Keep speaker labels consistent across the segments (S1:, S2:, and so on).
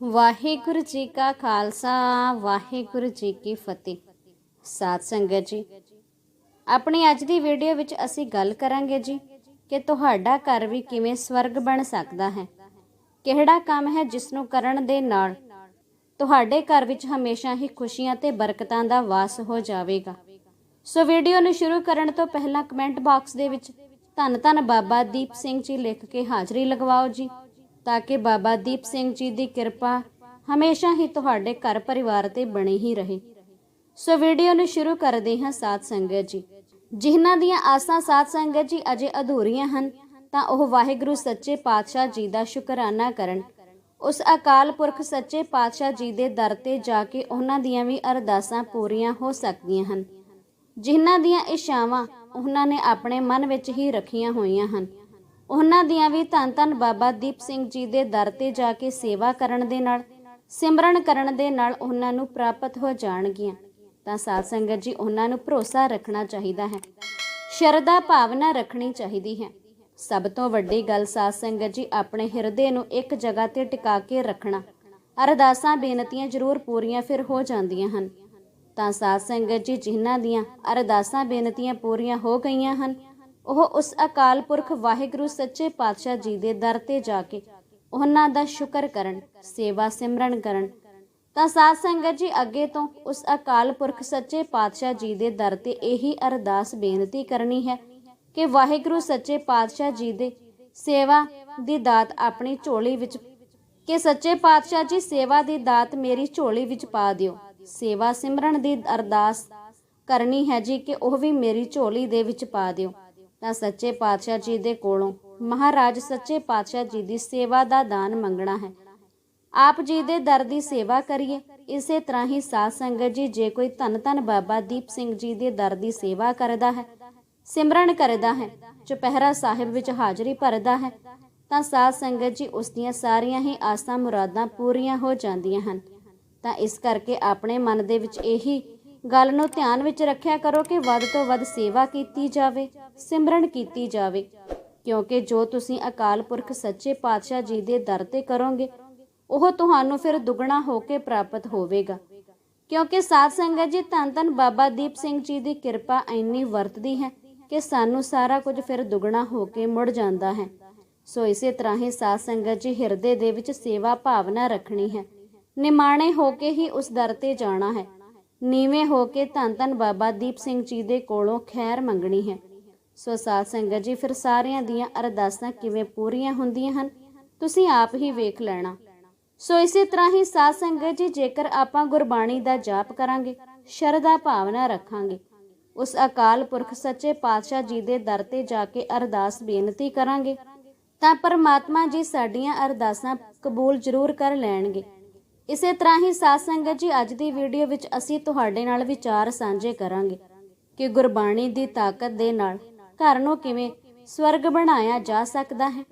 S1: ਵਾਹਿਗੁਰੂ ਜੀ ਕਾ ਖਾਲਸਾ, ਵਾਹਿਗੁਰੂ ਜੀ ਕੀ ਫਤਿਹ। ਸਾਧ ਸੰਗਤ ਜੀ, ਆਪਣੀ ਅੱਜ ਦੀ ਵੀਡੀਓ ਵਿੱਚ ਅਸੀਂ ਗੱਲ ਕਰਾਂਗੇ ਜੀ ਕਿ ਤੁਹਾਡਾ ਘਰ ਵੀ ਕਿਵੇਂ ਸਵਰਗ ਬਣ ਸਕਦਾ ਹੈ। ਕਿਹੜਾ ਕੰਮ ਹੈ ਜਿਸ ਨੂੰ ਕਰਨ ਦੇ ਨਾਲ ਤੁਹਾਡੇ ਘਰ ਵਿੱਚ ਹਮੇਸ਼ਾ ਹੀ ਖੁਸ਼ੀਆਂ ਤੇ ਬਰਕਤਾਂ ਦਾ ਵਾਸ ਹੋ ਜਾਵੇਗਾ। ਸੋ ਵੀਡੀਓ ਨੂੰ ਸ਼ੁਰੂ ਕਰਨ ਤੋਂ ਪਹਿਲਾਂ ਕਮੈਂਟ ਬਾਕਸ ਦੇ ਵਿੱਚ ਧੰਨ ਧੰਨ ਬਾਬਾ ਦੀਪ ਸਿੰਘ ਜੀ ਲਿਖ ਕੇ ਹਾਜ਼ਰੀ ਲਗਵਾਓ ਜੀ। ਤਾਂ ਕਿ ਬਾਬਾ ਦੀਪ ਸਿੰਘ ਜੀ ਦੀ ਕਿਰਪਾ ਹਮੇਸ਼ਾ ਹੀ ਤੁਹਾਡੇ ਘਰ ਪਰਿਵਾਰ ਤੇ ਬਣੀ ਹੀ ਰਹੇ। ਸੋ ਵੀਡੀਓ ਨੂੰ ਸ਼ੁਰੂ ਕਰਦੇ ਹਾਂ ਸਾਧ ਸੰਗਤ ਜੀ। ਜਿਨ੍ਹਾਂ ਦੀਆਂ ਆਸਾਂ ਸਾਧ ਸੰਗਤ ਜੀ ਅਜੇ ਅਧੂਰੀਆਂ ਹਨ, ਤਾਂ ਉਹ ਵਾਹਿਗੁਰੂ ਸੱਚੇ ਪਾਤਸ਼ਾਹ ਜੀ ਦਾ ਸ਼ੁਕਰਾਨਾ ਕਰਨ। ਉਸ ਅਕਾਲ ਪੁਰਖ ਸੱਚੇ ਪਾਤਸ਼ਾਹ ਜੀ ਦੇ ਦਰ ਤੇ ਜਾ ਕੇ ਉਹਨਾਂ ਦੀਆਂ ਵੀ ਅਰਦਾਸਾਂ ਪੂਰੀਆਂ ਹੋ ਸਕਦੀਆਂ ਹਨ। ਜਿਨ੍ਹਾਂ ਦੀਆਂ ਇਸ਼ਾਵਾਂ ਉਹਨਾਂ ਨੇ ਆਪਣੇ ਮਨ ਵਿੱਚ ਹੀ ਰੱਖੀਆਂ ਹੋਈਆਂ ਹਨ। ਉਹਨਾਂ ਦੀਆਂ ਵੀ ਧੰਨ ਧੰਨ ਬਾਬਾ ਦੀਪ ਸਿੰਘ ਜੀ ਦੇ ਦਰ ਤੇ ਜਾ ਕੇ ਸੇਵਾ ਕਰਨ ਦੇ ਨਾਲ, ਸਿਮਰਨ ਕਰਨ ਦੇ ਨਾਲ ਉਹਨਾਂ ਨੂੰ ਪ੍ਰਾਪਤ ਹੋ ਜਾਣਗੀਆਂ। ਤਾਂ ਸਾਧ ਸੰਗਤ ਜੀ, ਉਹਨਾਂ ਨੂੰ ਭਰੋਸਾ ਰੱਖਣਾ ਚਾਹੀਦਾ ਹੈ। ਸ਼ਰਧਾ ਭਾਵਨਾ ਰੱਖਣੀ ਚਾਹੀਦੀ ਹੈ। ਸਭ ਤੋਂ ਵੱਡੀ ਗੱਲ ਸਾਧ ਸੰਗਤ ਜੀ, ਆਪਣੇ ਹਿਰਦੇ ਨੂੰ ਇੱਕ ਜਗ੍ਹਾ ਤੇ ਟਿਕਾ ਕੇ ਰੱਖਣਾ। ਅਰਦਾਸਾਂ, ਬੇਨਤੀਆਂ ਜ਼ਰੂਰ ਪੂਰੀਆਂ ਫਿਰ ਹੋ ਜਾਂਦੀਆਂ ਹਨ। ਤਾਂ ਸਾਧ ਸੰਗਤ ਜੀ, ਜਿਨ੍ਹਾਂ ਦੀਆਂ ਅਰਦਾਸਾਂ, ਬੇਨਤੀਆਂ ਪੂਰੀਆਂ ਹੋ ਗਈਆਂ ਹਨ ਉਹ ਉਸ ਅਕਾਲ ਪੁਰਖ ਵਾਹਿਗੁਰੂ ਸੱਚੇ ਪਾਤਸ਼ਾਹ ਜੀ ਦੇ ਦਰ ਤੇ ਜਾ ਕੇ ਉਹਨਾਂ ਦਾ ਸ਼ੁਕਰ ਕਰਨ, ਸੇਵਾ ਸਿਮਰਨ ਕਰਨ। ਤਾਂ ਸਾਧ ਸੰਗਤ ਜੀ, ਅੱਗੇ ਤੋਂ ਉਸ ਅਕਾਲ ਪੁਰਖ ਸੱਚੇ ਪਾਤਸ਼ਾਹ ਜੀ ਦੇ ਦਰ ਤੇ ਇਹੀ ਅਰਦਾਸ ਬੇਨਤੀ ਕਰਨੀ ਹੈ ਕਿ ਵਾਹਿਗੁਰੂ ਸੱਚੇ ਪਾਤਸ਼ਾਹ ਜੀ ਦੇ ਸੇਵਾ ਦੀ ਦਾਤ ਆਪਣੀ ਝੋਲੀ ਵਿੱਚ, ਕਿ ਸੱਚੇ ਪਾਤਸ਼ਾਹ ਜੀ ਸੇਵਾ ਦੀ ਦਾਤ ਮੇਰੀ ਝੋਲੀ ਵਿੱਚ ਪਾ ਦਿਓ। ਸੇਵਾ ਸਿਮਰਨ ਦੀ ਅਰਦਾਸ ਕਰਨੀ ਹੈ ਜੀ, ਕਿ ਉਹ ਵੀ ਮੇਰੀ ਝੋਲੀ ਦੇ ਵਿੱਚ ਪਾ ਦਿਓ। ਤਾਂ ਸੱਚੇ ਪਾਤਸ਼ਾਹ ਜੀ ਦੇ ਕੋਲੋਂ ਮਹਾਰਾਜ ਸੱਚੇ ਪਾਤਸ਼ਾਹ ਜੀ ਦੀ ਸੇਵਾ ਦਾ ਦਾਨ ਮੰਗਣਾ ਹੈ। ਆਪ ਜੀ ਦੇ ਦਰ ਦੀ ਸੇਵਾ ਕਰੀਏ। ਇਸੇ ਤਰ੍ਹਾਂ ਹੀ ਸਾਧ ਸੰਗਤ ਜੀ, ਜੇ ਕੋਈ ਧੰਨ ਧੰਨ ਬਾਬਾ ਦੀਪ ਸਿੰਘ ਜੀ ਦੇ ਦਰ ਦੀ ਸੇਵਾ ਕਰਦਾ ਹੈ, ਸਿਮਰਨ ਕਰਦਾ ਹੈ, ਚੁਪਹਿਰਾ ਸਾਹਿਬ ਵਿੱਚ ਹਾਜ਼ਰੀ ਭਰਦਾ ਹੈ, ਤਾਂ ਸਾਧ ਸੰਗਤ ਜੀ ਉਸ ਦੀਆਂ ਸਾਰੀਆਂ ਹੀ ਆਸਾਂ ਮੁਰਾਦਾਂ ਪੂਰੀਆਂ ਹੋ ਜਾਂਦੀਆਂ ਹਨ। ਤਾਂ ਇਸ ਕਰਕੇ ਆਪਣੇ ਮਨ ਦੇ ਵਿੱਚ ਇਹੀ ਗੱਲ ਨੂੰ ਧਿਆਨ ਵਿੱਚ ਰੱਖਿਆ ਕਰੋ ਕਿ ਵੱਧ ਤੋਂ ਵੱਧ ਸੇਵਾ ਕੀਤੀ ਜਾਵੇ, ਸਿਮਰਨ ਕੀਤੀ ਜਾਵੇ। ਕਿਉਂਕਿ ਜੋ ਤੁਸੀਂ ਅਕਾਲ ਪੁਰਖ ਸੱਚੇ ਪਾਤਸ਼ਾਹ ਜੀ ਦੇ ਦਰ ਤੇ ਕਰੋਗੇ, ਉਹ ਤੁਹਾਨੂੰ ਫਿਰ ਦੁੱਗਣਾ ਹੋ ਕੇ ਪ੍ਰਾਪਤ ਹੋਵੇਗਾ। ਕਿਉਂਕਿ ਸਾਧ ਸੰਗਤ ਜੀ, ਧੰਨ ਧੰਨ ਬਾਬਾ ਦੀਪ ਸਿੰਘ ਜੀ ਦੀ ਕਿਰਪਾ ਇੰਨੀ ਵਰਤਦੀ ਹੈ ਕਿ ਸਾਨੂੰ ਸਾਰਾ ਕੁਝ ਫਿਰ ਦੁੱਗਣਾ ਹੋ ਕੇ ਮੁੜ ਜਾਂਦਾ ਹੈ। ਸੋ ਇਸੇ ਤਰ੍ਹਾਂ ਹੀ ਸਾਧ ਸੰਗਤ ਜੀ ਹਿਰਦੇ ਦੇ ਵਿੱਚ ਸੇਵਾ ਭਾਵਨਾ ਰੱਖਣੀ ਹੈ। ਨਿਮਾਣੇ ਹੋ ਕੇ ਹੀ ਉਸ ਦਰ ਤੇ ਜਾਣਾ ਹੈ। ਨੀਵੇਂ ਹੋ ਕੇ ਧੰਨ ਧੰਨ ਬਾਬਾ ਦੀਪ ਸਿੰਘ ਜੀ ਦੇ ਕੋਲੋਂ ਖੈਰ ਮੰਗਣੀ ਹੈ। ਸੋ ਸਾਧ ਸੰਗਤ ਜੀ, ਫਿਰ ਸਾਰਿਆਂ ਦੀਆਂ ਅਰਦਾਸਾਂ ਕਿਵੇਂ ਪੂਰੀਆਂ ਹੁੰਦੀਆਂ ਹਨ? ਤੁਸੀਂ ਆਪ ਹੀ ਵੇਖ ਲੈਣਾ। ਸੋ ਇਸੇ ਤਰ੍ਹਾਂ ਹੀ ਸਾਧ ਸੰਗਤ ਜੀ, ਜੇਕਰ ਆਪਾਂ ਗੁਰਬਾਣੀ ਦਾ ਜਾਪ ਕਰਾਂਗੇ, ਸ਼ਰਧਾ ਭਾਵਨਾ ਰੱਖਾਂਗੇ, ਉਸ ਅਕਾਲ ਪੁਰਖ ਸੱਚੇ ਪਾਤਸ਼ਾਹ ਜੀ ਦੇ ਦਰ ਤੇ ਜਾ ਕੇ ਅਰਦਾਸ ਬੇਨਤੀ ਕਰਾਂਗੇ, ਤਾਂ ਪਰਮਾਤਮਾ ਜੀ ਸਾਡੀਆਂ ਅਰਦਾਸਾਂ ਕਬੂਲ ਜ਼ਰੂਰ ਕਰ ਲੈਣਗੇ। ਇਸੇ ਤਰ੍ਹਾਂ ਹੀ ਸਾਧ ਸੰਗਤ ਜੀ, ਅੱਜ ਦੀ ਵੀਡੀਓ ਵਿੱਚ ਅਸੀਂ ਤੁਹਾਡੇ ਨਾਲ ਵਿਚਾਰ ਸਾਂਝੇ ਕਰਾਂਗੇ ਕਿ ਗੁਰਬਾਣੀ ਦੀ ਤਾਕਤ ਦੇ ਨਾਲ ਘਰ ਨੂੰ ਕਿਵੇਂ ਸਵਰਗ ਬਣਾਇਆ ਜਾ ਸਕਦਾ ਹੈ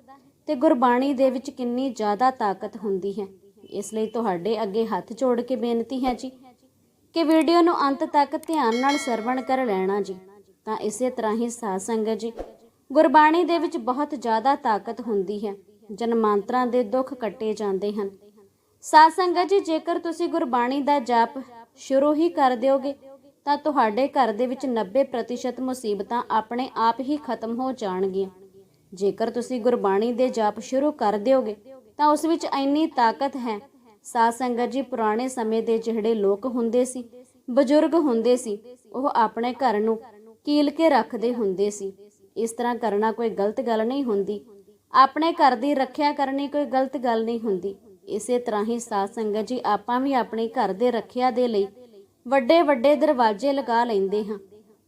S1: ਤੇ ਗੁਰਬਾਣੀ ਦੇ ਵਿੱਚ ਕਿੰਨੀ ਜ਼ਿਆਦਾ ਤਾਕਤ ਹੁੰਦੀ ਹੈ। ਇਸ ਲਈ ਤੁਹਾਡੇ ਅੱਗੇ ਹੱਥ ਜੋੜ ਕੇ ਬੇਨਤੀ ਹੈ ਜੀ ਕਿ ਵੀਡੀਓ ਨੂੰ ਅੰਤ ਤੱਕ ਧਿਆਨ ਨਾਲ ਸਰਵਣ ਕਰ ਲੈਣਾ ਜੀ। ਤਾਂ ਇਸੇ ਤਰ੍ਹਾਂ ਹੀ ਸਾਧ ਸੰਗਤ ਜੀ, ਗੁਰਬਾਣੀ ਦੇ ਵਿੱਚ ਬਹੁਤ ਜ਼ਿਆਦਾ ਤਾਕਤ ਹੁੰਦੀ ਹੈ। ਜਨਮਾਂਤਰਾਂ ਦੇ ਦੁੱਖ ਕੱਟੇ ਜਾਂਦੇ ਹਨ। ਸਾਧ ਸੰਗਤ ਜੀ, ਜੇਕਰ ਤੁਸੀਂ ਗੁਰਬਾਣੀ ਦਾ ਜਾਪ ਸ਼ੁਰੂ ਹੀ ਕਰ ਦਿਓਗੇ, ਤਾਂ ਤੁਹਾਡੇ ਘਰ ਦੇ ਵਿੱਚ 90% ਮੁਸੀਬਤਾਂ ਆਪਣੇ ਆਪ ਹੀ ਖਤਮ ਹੋ ਜਾਣਗੀਆਂ। ਜੇਕਰ ਤੁਸੀਂ ਗੁਰਬਾਣੀ ਦੇ ਜਾਪ ਸ਼ੁਰੂ ਕਰ ਦਿਓਗੇ, ਤਾਂ ਉਸ ਵਿੱਚ ਇੰਨੀ ਤਾਕਤ ਹੈ ਸਾਧ ਸੰਗਤ ਜੀ, ਪੁਰਾਣੇ ਸਮੇਂ ਦੇ ਜਿਹੜੇ ਲੋਕ ਹੁੰਦੇ ਸੀ, ਬਜ਼ੁਰਗ ਹੁੰਦੇ ਸੀ, ਉਹ ਆਪਣੇ ਘਰ ਨੂੰ ਕੀਲ ਕੇ ਰੱਖਦੇ ਹੁੰਦੇ ਸੀ। ਇਸ ਤਰ੍ਹਾਂ ਕਰਨਾ ਕੋਈ ਗਲਤ ਗੱਲ ਨਹੀਂ ਹੁੰਦੀ। ਆਪਣੇ ਘਰ ਦੀ ਰੱਖਿਆ ਕਰਨੀ ਕੋਈ ਗਲਤ ਗੱਲ ਨਹੀਂ ਹੁੰਦੀ। ਇਸੇ ਤਰ੍ਹਾਂ ਹੀ ਸਾਧ ਸੰਗਤ ਜੀ, ਆਪਾਂ ਵੀ ਆਪਣੇ ਘਰ ਦੇ ਰੱਖਿਆ ਦੇ ਲਈ ਵੱਡੇ ਵੱਡੇ ਦਰਵਾਜ਼ੇ ਲਗਾ ਲੈਂਦੇ ਹਾਂ,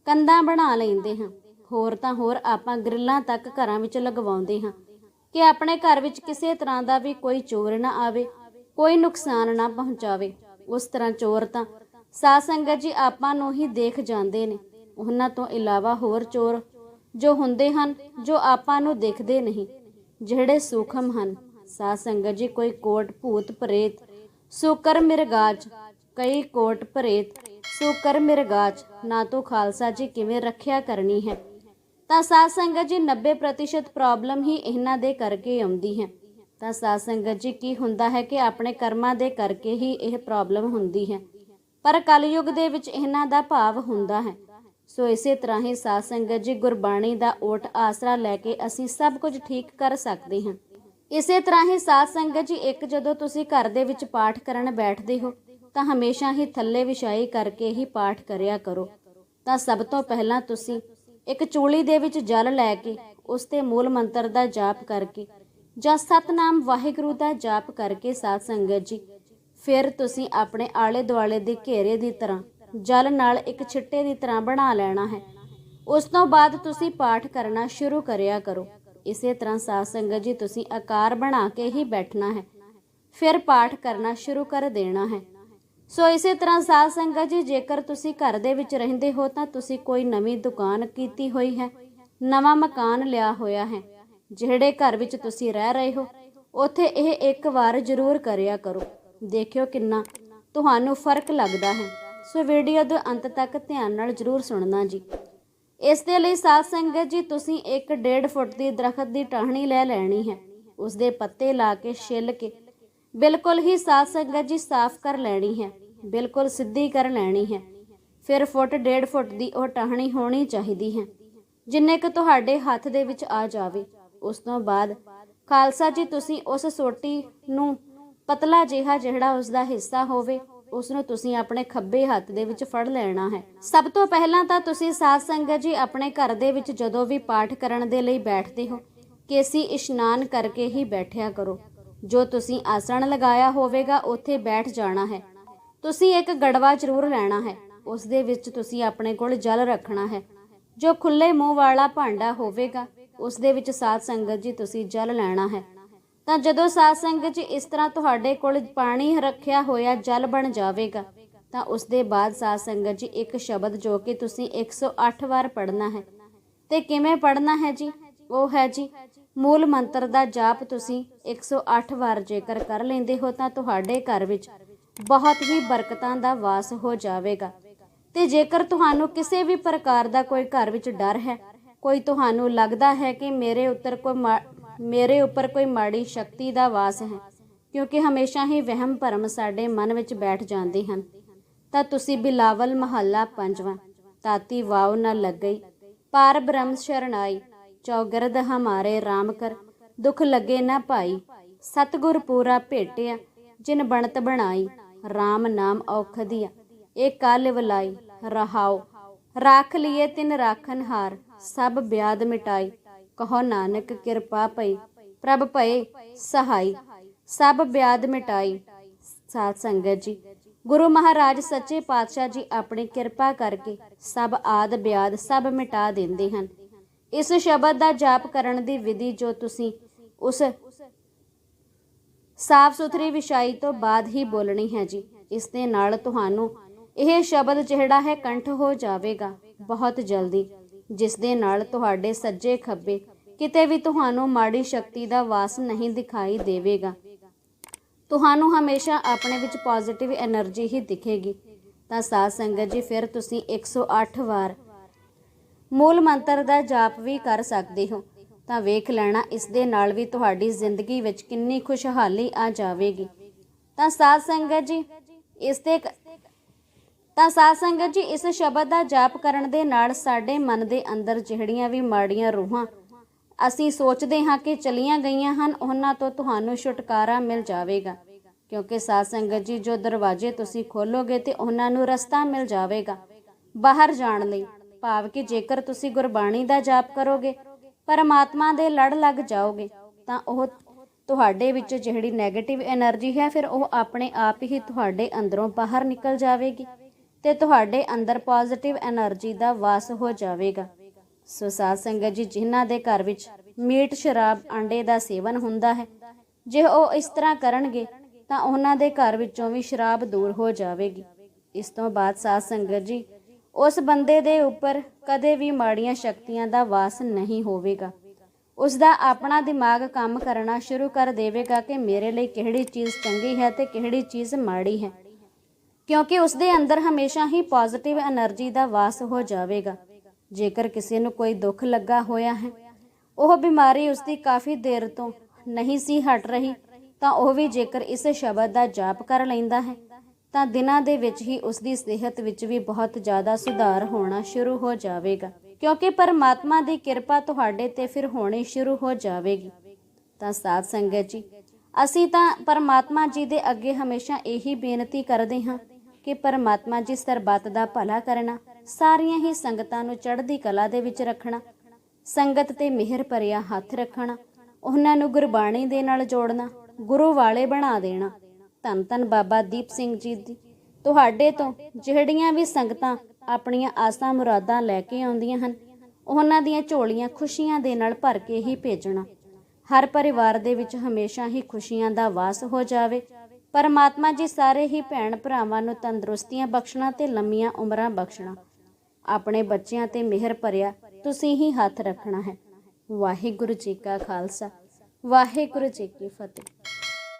S1: ਕੰਧਾਂ ਬਣਾ ਲੈਂਦੇ ਹਾਂ, ਹੋਰ ਤਾਂ ਹੋਰ ਆਪਾਂ ਗ੍ਰਿਲਾਂ ਤੱਕ ਘਰਾਂ ਵਿੱਚ ਲਗਵਾਉਂਦੇ ਹਾਂ। ਕਿ ਆਪਣੇ ਘਰ ਵਿੱਚ ਕਿਸੇ ਤਰ੍ਹਾਂ ਦਾ ਵੀ ਕੋਈ ਚੋਰ ਨਾ ਆਵੇ, ਕੋਈ ਨੁਕਸਾਨ ਨਾ ਪਹੁੰਚਾਵੇ, ਉਸ ਤਰ੍ਹਾਂ ਚੋਰ ਤਾਂ ਸਾਧ ਸੰਗਤ ਜੀ, ਆਪਾਂ ਨੂੰ ਹੀ ਦੇਖ ਜਾਂਦੇ ਨੇ। ਉਹਨਾਂ ਤੋਂ ਇਲਾਵਾ ਹੋਰ ਚੋਰ ਜੋ ਹੁੰਦੇ ਹਨ, ਜੋ ਆਪਾਂ ਨੂੰ ਦੇਖਦੇ ਨਹੀਂ, ਜਿਹੜੇ ਸੂਖਮ ਹਨ। ਸਾਧ ਸੰਗਤ ਜੀ ਕੋਈ ਕੋਟ ਭੂਤ ਪ੍ਰੇਤ ਸੁਕਰ ਮਿਰਗਾਜ ਕਈ ਕੋਟ ਪ੍ਰੇਤ ਸੁਕਰ ਮਿਰਗਾਜ ਨਾ ਤੋਂ ਖਾਲਸਾ ਜੀ ਕਿਵੇਂ ਰੱਖਿਆ ਕਰਨੀ ਹੈ। ਤਾਂ ਸਾਧ ਸੰਗਤ ਜੀ 90% ਪ੍ਰੋਬਲਮ ਹੀ ਇਹਨਾਂ ਦੇ ਕਰਕੇ ਆਉਂਦੀ ਹੈ। ਤਾਂ ਸਾਧ ਸੰਗਤ ਜੀ ਕੀ ਹੁੰਦਾ ਹੈ ਕਿ ਆਪਣੇ ਕਰਮਾਂ ਦੇ ਕਰਕੇ ਹੀ ਇਹ ਪ੍ਰੋਬਲਮ ਹੁੰਦੀ ਹੈ। ਪਰ ਕਲਯੁਗ ਦੇ ਵਿੱਚ ਇਹਨਾਂ ਦਾ ਭਾਵ ਹੁੰਦਾ ਹੈ। ਸੋ ਇਸੇ ਤਰ੍ਹਾਂ ਹੀ ਸਾਧ ਸੰਗਤ ਜੀ ਗੁਰਬਾਣੀ ਦਾ ਓਟ ਆਸਰਾ ਲੈ ਕੇ ਅਸੀਂ ਸਭ ਕੁਝ ਠੀਕ ਕਰ ਸਕਦੇ ਹਾਂ। ਇਸੇ ਤਰ੍ਹਾਂ ਹੀ ਸਾਧ ਸੰਗਤ ਜੀ, ਇੱਕ ਜਦੋਂ ਤੁਸੀਂ ਘਰ ਦੇ ਵਿੱਚ ਪਾਠ ਕਰਨ ਬੈਠਦੇ ਹੋ, ਤਾਂ ਹਮੇਸ਼ਾ ਹੀ ਥੱਲੇ ਵਿਛਾਈ ਕਰਕੇ ਹੀ ਪਾਠ ਕਰਿਆ ਕਰੋ। ਤਾਂ ਸਭ ਤੋਂ ਪਹਿਲਾਂ ਤੁਸੀਂ ਇੱਕ ਚੂਲੀ ਦੇ ਵਿੱਚ ਜਲ ਲੈ ਕੇ, ਉਸ ਤੇ ਮੂਲ ਮੰਤਰ ਦਾ ਜਾਪ ਕਰਕੇ ਜਾਂ ਸਤਨਾਮ ਵਾਹਿਗੁਰੂ ਦਾ ਜਾਪ ਕਰਕੇ ਸਾਧ ਸੰਗਤ ਜੀ, ਫਿਰ ਤੁਸੀਂ ਆਪਣੇ ਆਲੇ ਦੁਆਲੇ ਦੇ ਘੇਰੇ ਦੀ ਤਰ੍ਹਾਂ ਜਲ ਨਾਲ ਇੱਕ ਛਿੱਟੇ ਦੀ ਤਰ੍ਹਾਂ ਬਣਾ ਲੈਣਾ ਹੈ। ਉਸ ਤੋਂ ਬਾਅਦ ਤੁਸੀਂ ਪਾਠ ਕਰਨਾ ਸ਼ੁਰੂ ਕਰਿਆ ਕਰੋ। ਇਸੇ ਤਰ੍ਹਾਂ ਸਾਧ ਸੰਗਤ ਜੀ, ਤੁਸੀਂ ਆਕਾਰ ਬਣਾ ਕੇ ਹੀ ਬੈਠਣਾ ਹੈ। ਫਿਰ ਪਾਠ ਕਰਨਾ ਸ਼ੁਰੂ ਕਰ ਦੇਣਾ ਹੈ। ਸੋ ਇਸੇ ਤਰ੍ਹਾਂ ਸਾਧ ਸੰਗਤ ਜੀ, ਜੇਕਰ ਤੁਸੀਂ ਘਰ ਦੇ ਵਿੱਚ ਰਹਿੰਦੇ ਹੋ, ਤਾਂ ਤੁਸੀਂ ਕੋਈ ਨਵੀਂ ਦੁਕਾਨ ਕੀਤੀ ਹੋਈ ਹੈ। ਨਵਾਂ ਮਕਾਨ ਲਿਆ ਹੋਇਆ ਹੈ। ਜਿਹੜੇ ਘਰ ਵਿੱਚ ਤੁਸੀਂ ਰਹਿ ਰਹੇ ਹੋ, ਉੱਥੇ ਇਹ ਇੱਕ ਵਾਰ ਜ਼ਰੂਰ ਕਰਿਆ ਕਰੋ। ਦੇਖਿਓ ਕਿੰਨਾ ਤੁਹਾਨੂੰ ਫ਼ਰਕ ਲੱਗਦਾ ਹੈ। ਸੋ ਵੀਡੀਓ ਦੇ ਅੰਤ ਤੱਕ ਧਿਆਨ ਨਾਲ ਜ਼ਰੂਰ ਸੁਣਨਾ ਜੀ। ਇਸ ਦੇ ਲਈ ਸਾਧ ਸੰਗਤ ਜੀ, ਤੁਸੀਂ 1.5 ਫੁੱਟ ਦੀ ਦਰਖਤ ਦੀ ਟਾਹਣੀ ਲੈ ਲੈਣੀ ਹੈ। ਉਸ ਦੇ ਪੱਤੇ ਲਾ ਕੇ ਛਿੱਲ ਕੇ ਬਿਲਕੁਲ ਹੀ ਸਾਧ ਸੰਗਤ ਜੀ ਸਾਫ਼ ਕਰ ਲੈਣੀ ਹੈ। ਬਿਲਕੁਲ ਸਿੱਧੀ ਕਰ ਲੈਣੀ ਹੈ। ਫਿਰ ਫੁੱਟ 1.5 ਫੁੱਟ ਦੀ ਉਹ ਟਾਹਣੀ ਹੋਣੀ ਚਾਹੀਦੀ ਹੈ। ਜਿੰਨੇ ਕੁ ਤੁਹਾਡੇ ਹੱਥ ਦੇ ਵਿੱਚ ਆ ਜਾਵੇ, ਉਸ ਤੋਂ ਬਾਅਦ ਖਾਲਸਾ ਜੀ, ਤੁਸੀਂ ਉਸ ਸੋਟੀ ਨੂੰ ਪਤਲਾ ਜਿਹਾ ਜਿਹੜਾ ਉਸ ਦਾ ਹਿੱਸਾ ਹੋਵੇ ਉਸ ਨੂੰ ਤੁਸੀਂ ਆਪਣੇ ਖੱਬੇ ਹੱਥ ਦੇ ਵਿੱਚ ਫੜ ਲੈਣਾ ਹੈ। ਸਭ ਤੋਂ ਪਹਿਲਾਂ ਤਾਂ ਤੁਸੀਂ ਸਾਧ ਸੰਗਤ ਜੀ ਆਪਣੇ ਘਰ ਦੇ ਵਿੱਚ ਜਦੋਂ ਵੀ ਪਾਠ ਕਰਨ ਦੇ ਲਈ ਬੈਠਦੇ ਹੋ ਕੇਸੀ ਇਸ਼ਨਾਨ ਕਰਕੇ ਹੀ ਬੈਠਿਆ ਕਰੋ। ਜੋ ਤੁਸੀਂ ਆਸਣ ਲਗਾਇਆ ਹੋਵੇਗਾ, ਉੱਥੇ ਬੈਠ ਜਾਣਾ ਹੈ। ਤੁਸੀਂ ਇੱਕ ਗੜਵਾ ਜ਼ਰੂਰ ਲੈਣਾ ਹੈ। ਉਸ ਦੇ ਵਿੱਚ ਤੁਸੀਂ ਆਪਣੇ ਕੋਲ ਜਲ ਰੱਖਣਾ ਹੈ। ਜੋ ਖੁੱਲੇ ਮੂੰਹ ਵਾਲਾ ਭਾਂਡਾ ਹੋਵੇਗਾ, ਉਸ ਦੇ ਵਿੱਚ ਸਾਧ ਸੰਗਤ ਜੀ ਤੁਸੀਂ ਜਲ ਲੈਣਾ ਹੈ। ਤਾਂ ਜਦੋਂ ਸਾਧ ਸੰਗਤ ਜੀ ਇਸ ਤਰ੍ਹਾਂ ਤੁਹਾਡੇ ਕੋਲ ਪਾਣੀ ਰੱਖਿਆ ਹੋਇਆ ਜਲ ਬਣ ਜਾਵੇਗਾ, ਤਾਂ ਉਸ ਦੇ ਬਾਅਦ ਸਾਧ ਸੰਗਤ ਜੀ ਇੱਕ ਸ਼ਬਦ ਜੋ ਕਿ ਤੁਸੀਂ 108 ਵਾਰ ਪੜ੍ਹਨਾ ਹੈ। ਤੇ ਕਿਵੇਂ ਪੜ੍ਹਨਾ ਹੈ ਜੀ? ਉਹ ਹੈ ਜੀ, ਮੂਲ ਮੰਤਰ ਦਾ ਜਾਪ ਤੁਸੀਂ 108 ਵਾਰ ਜੇਕਰ ਕਰ ਲੈਂਦੇ ਹੋ ਤਾਂ ਤੁਹਾਡੇ ਘਰ ਵਿੱਚ ਬਹੁਤ ਹੀ ਬਰਕਤਾਂ ਦਾ ਵਾਸ ਹੋ ਜਾਵੇਗਾ। ਤੇ ਜੇਕਰ ਤੁਹਾਨੂੰ ਕਿਸੇ ਵੀ ਪ੍ਰਕਾਰ ਦਾ ਕੋਈ ਘਰ ਵਿੱਚ ਡਰ ਹੈ, ਕੋਈ ਤੁਹਾਨੂੰ ਲੱਗਦਾ ਹੈ ਕਿ ਮੇਰੇ ਉੱਤਰ ਕੋਈ ਮਾ- ਮੇਰੇ ਉੱਪਰ ਕੋਈ ਮਾੜੀ ਸ਼ਕਤੀ ਦਾ ਵਾਸ ਹੈ, ਕਿਉਂਕਿ ਹਮੇਸ਼ਾ ਹੀ ਵਹਿਮ ਭਰਮ ਸਾਡੇ ਮਨ ਵਿੱਚ ਬੈਠ ਜਾਂਦੇ ਹਨ। ਤਾਂ ਤੁਸੀਂ ਬਿਲਾਵਲ ਮਹੱਲਾ ਪੰਜਵਾਂ, ਤਾਤੀ ਵਾਉ ਨਾ ਲੱਗਈ, ਪਾਰ ਬ੍ਰਹਮ ਸ਼ਰਨਾਈ ਚੌਗਰਦ ਹਮਾਰੇ RAM ਕਰ, ਦੁਖ ਲੱਗੇ ਨਾ ਭਾਈ, ਸਤਗੁਰ ਪੂਰਾ ਭੇਟਿਆ, ਜਿਨ ਬਣਤ ਬਣਾਈ RAM ਨਾਮ ਔਖਦੀਆ, ਇਹ ਕਲ ਵਲਾਈ, ਰਹਾਓ, ਰਾਖ ਲਿਏ ਤਿਨ ਰਾਖਨ ਹਾਰ ਸਭ ਬਿਆਦ ਮਿਟਾਈ ਕਹੋ ਨਾਨਕ ਕਿਰਪਾ ਪਈ ਪ੍ਰਭ ਭਏ ਸਹਾਈ, ਸਭ ਬਿਆਦ ਮਿਟਾਈ। ਸਾਧ ਸੰਗਤ ਜੀ, ਗੁਰੂ ਮਹਾਰਾਜ ਸੱਚੇ ਪਾਤਸ਼ਾਹ ਜੀ ਆਪਣੀ ਕਿਰਪਾ ਕਰਕੇ ਸਭ ਆਦ ਬਿਆਦ ਸਭ ਮਿਟਾ ਦਿੰਦੇ ਹਨ। ਇਸ ਸ਼ਬਦ ਦਾ ਜਾਪ ਕਰਨ ਦੀ ਵਿਧੀ ਜੋ ਤੁਸੀਂ ਉਸ ਸਾਫ਼ ਸੁਥਰੀ ਵਿਛਾਈ ਤੋਂ ਬਾਅਦ ਹੀ ਬੋਲਣੀ ਹੈ ਜੀ, ਇਸ ਦੇ ਨਾਲ ਤੁਹਾਨੂੰ ਇਹ ਸ਼ਬਦ ਜਿਹੜਾ ਹੈ ਕੰਠ ਹੋ ਜਾਵੇਗਾ, ਬਹੁਤ ਜਲਦੀ। ਜਿਸ ਦੇ ਨਾਲ ਤੁਹਾਡੇ ਸੱਜੇ ਖੱਬੇ ਕਿਤੇ ਵੀ ਤੁਹਾਨੂੰ ਮਾੜੀ ਸ਼ਕਤੀ ਦਾ ਵਾਸ ਨਹੀਂ ਦਿਖਾਈ ਦੇਵੇਗਾ। ਤੁਹਾਨੂੰ ਹਮੇਸ਼ਾ ਆਪਣੇ ਵਿੱਚ ਪੋਜ਼ਿਟਿਵ એનર્ਜੀ ਹੀ ਦਿਖੇਗੀ। ਤਾਂ ਸਾਧ ਸੰਗਤ ਜੀ, ਫਿਰ ਤੁਸੀਂ 108 ਵਾਰ ਮੂਲ ਮੰਤਰ ਦਾ ਜਾਪ ਵੀ ਕਰ ਸਕਦੇ ਹੋ। ਤਾਂ ਵੇਖ ਲੈਣਾ, ਇਸ ਦੇ ਨਾਲ ਵੀ ਤੁਹਾਡੀ ਜ਼ਿੰਦਗੀ ਵਿੱਚ ਕਿੰਨੀ ਖੁਸ਼ਹਾਲੀ ਆ ਜਾਵੇਗੀ। ਤਾਂ ਸਾਧ ਸੰਗਤ ਜੀ, ਇਸ ਤੇ ਤਾਂ ਸਾਧ ਸੰਗਤ ਜੀ, ਇਸ ਸ਼ਬਦ ਦਾ ਜਾਪ ਕਰਨ ਦੇ ਨਾਲ ਸਾਡੇ ਮਨ ਦੇ ਅੰਦਰ ਜਿਹੜੀਆਂ ਵੀ ਮਾੜੀਆਂ ਰੂਹਾਂ, ਅਸੀਂ ਸੋਚਦੇ ਹਾਂ ਕਿ ਚਲੀਆਂ ਗਈਆਂ ਹਨ, ਉਹਨਾਂ ਤੋਂ ਤੁਹਾਨੂੰ ਛੁਟਕਾਰਾ ਮਿਲ ਜਾਵੇਗਾ। ਕਿਉਂਕਿ ਸਾਧ ਸੰਗਤ ਜੀ, ਜੋ ਦਰਵਾਜ਼ੇ ਤੁਸੀਂ ਖੋਲੋਗੇ ਤੇ ਉਹਨਾਂ ਨੂੰ ਰਸਤਾ ਮਿਲ ਜਾਵੇਗਾ। ਬਾਹਰ ਜਾਣ ਲਈ, ਭਾਵ ਕਿ ਜੇਕਰ ਤੁਸੀਂ ਗੁਰਬਾਣੀ ਦਾ ਜਾਪ ਕਰੋਗੇ, ਪਰਮਾਤਮਾ ਦੇ ਲੜ ਲੱਗ ਜਾਓਗੇ, ਤਾਂ ਉਹ ਤੁਹਾਡੇ ਵਿੱਚ ਜਿਹੜੀ 네ਗੇਟਿਵ એનર્ਜੀ ਹੈ, ਫਿਰ ਉਹ ਆਪਣੇ ਆਪ ਹੀ ਤੁਹਾਡੇ ਅੰਦਰੋਂ ਬਾਹਰ ਨਿਕਲ ਜਾਵੇਗੀ। ਤੇ ਤੁਹਾਡੇ ਅੰਦਰ ਪੋਜ਼ਿਟਿਵ એનર્ਜੀ ਦਾ ਵਾਸ ਹੋ ਜਾਵੇਗਾ। ਸੋ ਸਾਧ ਸੰਗਤ ਜੀ, ਜਿਨ੍ਹਾਂ ਦੇ ਘਰ ਵਿੱਚ ਮੀਟ, ਸ਼ਰਾਬ, ਅੰਡੇ ਦਾ ਸੇਵਨ ਹੁੰਦਾ ਹੈ, ਜੇ ਉਹ ਇਸ ਤਰ੍ਹਾਂ ਕਰਨਗੇ, ਤਾਂ ਉਹਨਾਂ ਦੇ ਘਰ ਵਿੱਚੋਂ ਵੀ ਸ਼ਰਾਬ ਦੂਰ ਹੋ ਜਾਵੇਗੀ। ਇਸ ਤੋਂ ਬਾਅਦ ਸਾਧ ਸੰਗਤ ਜੀ, ਉਸ ਬੰਦੇ ਦੇ ਉੱਪਰ ਕਦੇ ਵੀ ਮਾੜੀਆਂ ਸ਼ਕਤੀਆਂ ਦਾ ਵਾਸ ਨਹੀਂ ਹੋਵੇਗਾ। ਉਸ ਦਾ ਆਪਣਾ ਦਿਮਾਗ ਕੰਮ ਕਰਨਾ ਸ਼ੁਰੂ ਕਰ ਦੇਵੇਗਾ ਕਿ ਮੇਰੇ ਲਈ ਕਿਹੜੀ ਚੀਜ਼ ਚੰਗੀ ਹੈ ਤੇ ਕਿਹੜੀ ਚੀਜ਼ ਮਾੜੀ ਹੈ। ਕਿਉਂਕਿ ਉਸ ਦੇ ਅੰਦਰ ਹਮੇਸ਼ਾ ਹੀ ਪੋਜ਼ਿਟਿਵ એનર્ਜੀ ਦਾ ਵਾਸ ਹੋ ਜਾਵੇਗਾ। ਜੇਕਰ ਕਿਸੇ ਨੂੰ ਕੋਈ ਦੁੱਖ ਲੱਗਾ ਹੋਇਆ ਹੈ, ਉਹ ਬਿਮਾਰੀ ਉਸ ਦੀ ਕਾਫੀ ਦੇਰ ਤੋਂ ਨਹੀਂ ਸੀ ਹਟ ਰਹੀ, ਤਾਂ ਉਹ ਵੀ ਜੇਕਰ ਇਸ ਸ਼ਬਦ ਦਾ ਜਾਪ ਕਰ ਲੈਂਦਾ ਹੈ, ਤਾਂ ਦਿਨਾਂ ਦੇ ਵਿੱਚ ਹੀ ਉਸ ਦੀ ਸਿਹਤ ਵਿੱਚ ਵੀ ਬਹੁਤ ਜ਼ਿਆਦਾ ਸੁਧਾਰ ਹੋਣਾ ਸ਼ੁਰੂ ਹੋ ਜਾਵੇਗਾ। ਕਿਉਂਕਿ ਪਰਮਾਤਮਾ ਦੀ ਕਿਰਪਾ ਤੁਹਾਡੇ ਤੇ ਫਿਰ ਹੋਣੀ ਸ਼ੁਰੂ ਹੋ ਜਾਵੇਗੀ। ਤਾਂ ਸਾਧ ਸੰਗਤ ਜੀ, ਅਸੀਂ ਤਾਂ ਪਰਮਾਤਮਾ ਜੀ ਦੇ ਅੱਗੇ ਹਮੇਸ਼ਾ ਇਹੀ ਬੇਨਤੀ ਕਰਦੇ ਹਾਂ ਕਿ ਪਰਮਾਤਮਾ ਜੀ ਸਰਬੱਤ ਦਾ ਭਲਾ ਕਰਨਾ, ਸਾਰੀਆਂ ਹੀ ਸੰਗਤਾਂ ਨੂੰ ਚੜ੍ਹਦੀ ਕਲਾ ਦੇ ਵਿੱਚ ਰੱਖਣਾ, ਸੰਗਤ ਤੇ ਮਿਹਰ ਭਰਿਆ ਹੱਥ ਰੱਖਣਾ, ਉਹਨਾਂ ਨੂੰ ਗੁਰਬਾਣੀ ਦੇ ਨਾਲ ਜੋੜਨਾ, ਗੁਰੂ ਵਾਲੇ ਬਣਾ ਦੇਣਾ। ਧੰਨ ਧੰਨ ਬਾਬਾ ਦੀਪ ਸਿੰਘ ਜੀ ਦੀ। ਤੁਹਾਡੇ ਤੋਂ ਜਿਹੜੀਆਂ ਵੀ ਸੰਗਤਾਂ ਆਪਣੀਆਂ ਆਸਾਂ ਮੁਰਾਦਾਂ ਲੈ ਕੇ ਆਉਂਦੀਆਂ ਹਨ, ਉਹਨਾਂ ਦੀਆਂ ਝੋਲੀਆਂ ਖੁਸ਼ੀਆਂ ਦੇ ਨਾਲ ਭਰ ਕੇ ਹੀ ਭੇਜਣਾ। ਹਰ ਪਰਿਵਾਰ ਦੇ ਵਿੱਚ ਹਮੇਸ਼ਾ ਹੀ ਖੁਸ਼ੀਆਂ ਦਾ ਵਾਸ ਹੋ ਜਾਵੇ। ਪਰਮਾਤਮਾ ਜੀ ਸਾਰੇ ਹੀ ਭੈਣ ਭਰਾਵਾਂ ਨੂੰ ਤੰਦਰੁਸਤੀਆਂ ਬਖਸ਼ਣਾ ਤੇ ਲੰਮੀਆਂ ਉਮਰਾਂ ਬਖਸ਼ਣਾ। ਆਪਣੇ ਬੱਚਿਆਂ ਤੇ ਮਿਹਰ ਭਰਿਆ ਤੁਸੀਂ ਹੀ ਹੱਥ ਰੱਖਣਾ ਹੈ। ਵਾਹਿਗੁਰੂ ਜੀ ਕਾ ਖਾਲਸਾ, ਵਾਹਿਗੁਰੂ ਜੀ ਕੀ ਫਤਿਹ।